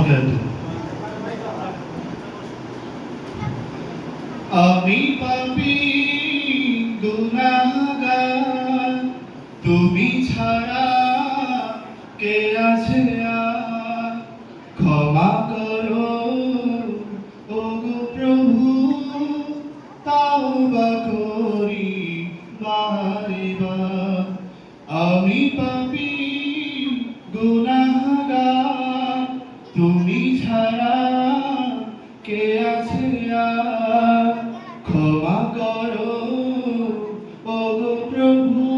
বারাকাতুহু আমি পাপি গুনাহগার তুমি ছাড়া কে আছে আর? ক্ষমা করো ও প্রভু তাওবা করি বারে আমি পাপি গুনাহগার তুমি ছাড়া কে আছে ক্ষমা করো ও প্রভু।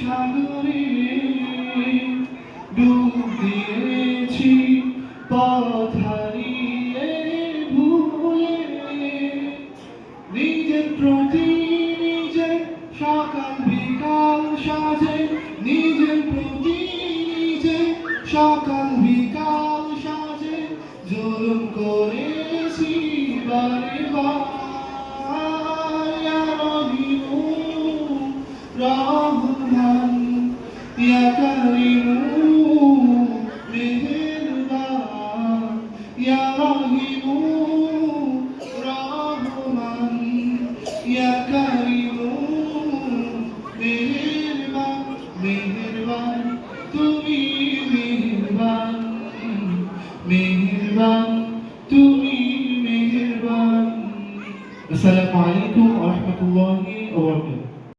সাগরে ডুব দিয়েছি, পথ ভুলে। নিজের প্রতি নিজে সকাল বিকাল সাজে, নিজের প্রতি নিজে সকাল বিকাল সাজে। জুলুম করেছি বারে বার রহমান ইয়া করিমু মেহেরবান ইয়া রহিমু রহমান ইয়া করিমু মেহেরবান মেহেরবান তুমি মেহেরবান মেহেরবান তুমি মেহেরবান আসসালামু আলাইকুম ওয়া রাহমাতুল্লাহি ওয়া বারাকাতুহু